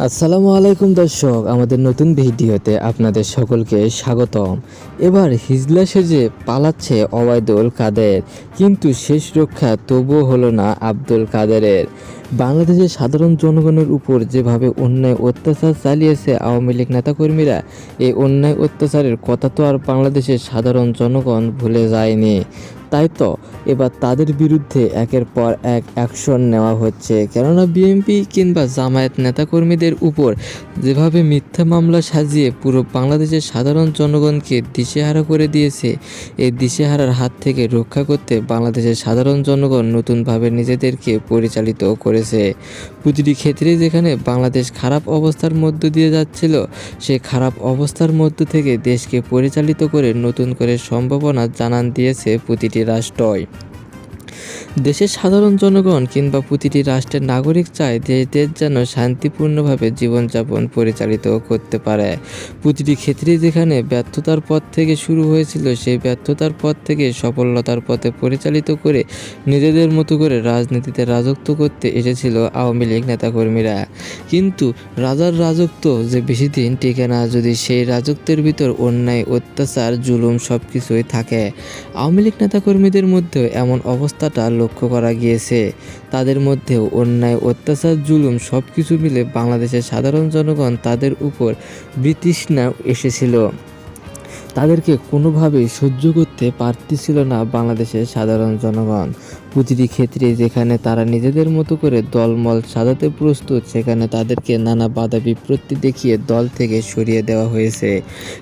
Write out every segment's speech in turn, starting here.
আসসালামু আলাইকুম দর্শক, আমাদের নতুন ভিডিওতে আপনাদের সকলকে স্বাগতম। এবার হিজলা সেজে পালাচ্ছে অবায়দুল কাদের, কিন্তু শেষ রক্ষা তবুও হলো না আব্দুল কাদেরের। বাংলাদেশের সাধারণ জনগণের উপর যেভাবে অন্যায় অত্যাচার চালিয়েছে আওয়ামী লীগ নেতাকর্মীরা, এই অন্যায় অত্যাচারের কথা তো আর বাংলাদেশের সাধারণ জনগণ ভুলে যায়নি। তাই তো? এবার তাদের বিরুদ্ধে একের পর এক অ্যাকশন নেওয়া হচ্ছে। কেননা বিএনপি কিংবা জামায়াত নেতাকর্মীদের উপর যেভাবে মিথ্যা মামলা সাজিয়ে পুরো বাংলাদেশের সাধারণ জনগণকে দিশেহারা করে দিয়েছে, এই দিশেহারার হাত থেকে রক্ষা করতে বাংলাদেশের সাধারণ জনগণ নতুনভাবে নিজেদেরকে পরিচালিত করেছে। প্রতিটি ক্ষেত্রে যেখানে বাংলাদেশ খারাপ অবস্থার মধ্য দিয়ে যাচ্ছিল সে খারাপ অবস্থার মধ্য থেকে দেশকে পরিচালিত করে নতুন করে সম্ভাবনা জানান দিয়েছে প্রতিটি রাষ্ট্রই। দেশের সাধারণ জনগণ কিংবা প্রতিটি রাষ্ট্রের নাগরিক চায় যে দেশ যেন শান্তিপূর্ণভাবে জীবনযাপন পরিচালিত করতে পারে। প্রতিটি ক্ষেত্রে যেখানে ব্যর্থতার পথ থেকে শুরু হয়েছিল, সেই ব্যর্থতার পথ থেকে সফলতার পথে পরিচালিত করে নিজেদের মতো করে রাজনীতিতে রাজত্ব করতে এসেছিল আওয়ামী লীগ নেতাকর্মীরা। কিন্তু রাজার রাজত্ব যে বেশি দিন টিকে না, যদি সেই রাজত্বের ভিতর অন্যায়, অত্যাচার, জুলুম সব কিছুই থাকে। আওয়ামী লীগ নেতাকর্মীদের মধ্যেও এমন অবস্থাটা লক্ষ্য করা গিয়েছে। তাদের মধ্যেও অন্যায়, অত্যাচার, জুলুম সব কিছু মিলে বাংলাদেশের সাধারণ জনগণ তাদের উপর বিতৃষ্ণা এসেছিল। তাদেরকে কোনোভাবেই সহ্য করতে পারতেছিল না বাংলাদেশের সাধারণ জনগণ। প্রতিটি ক্ষেত্রে যেখানে তারা নিজেদের মতো করে দলমল সাজাতে প্রস্তুত, সেখানে তাদেরকে নানা বাধা বিপত্তি দেখিয়ে দল থেকে সরিয়ে দেওয়া হয়েছে।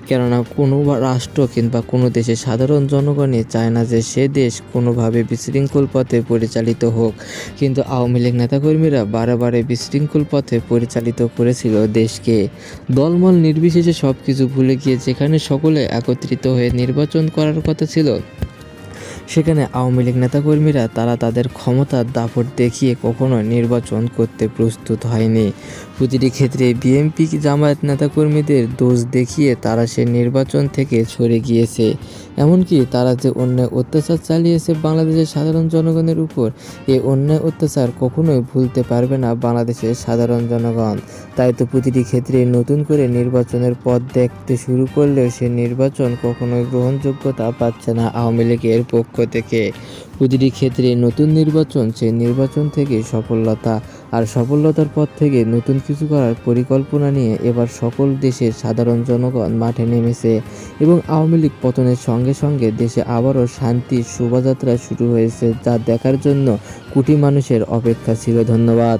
কেননা কোনো রাষ্ট্র কিংবা কোনো দেশে সাধারণ জনগণই চায় না যে সে দেশ কোনোভাবে বিশৃঙ্খল পথে পরিচালিত হোক। কিন্তু আওয়ামী লীগ নেতাকর্মীরা বারে বিশৃঙ্খল পথে পরিচালিত করেছিল দেশকে। দলমল নির্বিশেষে সব কিছু ভুলে গিয়ে যেখানে সকলে একত্রিত হয়ে নির্বাচন করার কথা ছিল সেখানে আওয়ামী লীগ নেতাকর্মীরা তারা তাদের ক্ষমতার দাপট দেখিয়ে কখনো নির্বাচন করতে প্রস্তুত হয়নি। প্রতিটি ক্ষেত্রে বিএনপি জামায়াত নেতাকর্মীদের দোষ দেখিয়ে তারা সে নির্বাচন থেকে সরে গিয়েছে। এমনকি তারা যে অন্যায় অত্যাচার চালিয়েছে বাংলাদেশের সাধারণ জনগণের উপর এই অন্যায় অত্যাচার কখনোই ভুলতে পারবে না বাংলাদেশের সাধারণ জনগণ। তাই তো প্রতিটি ক্ষেত্রে নতুন করে নির্বাচনের পথ দেখতে শুরু করলেও সে নির্বাচন কখনোই গ্রহণযোগ্যতা পাচ্ছে না আওয়ামী লীগের পক্ষ থেকে। প্রতিটি ক্ষেত্রে নতুন নির্বাচন সেই নির্বাচন থেকে সফলতা আর সফলতার পথ থেকে নতুন কিছু করার পরিকল্পনা নিয়ে এবার সকল দেশের সাধারণ জনগণ মাঠে নেমেছে এবং আওয়ামী লীগ পতনের সঙ্গে সঙ্গে দেশে আবারও শান্তির শোভাযাত্রা শুরু হয়েছে, যা দেখার জন্য কোটি মানুষের অপেক্ষা ছিল। ধন্যবাদ।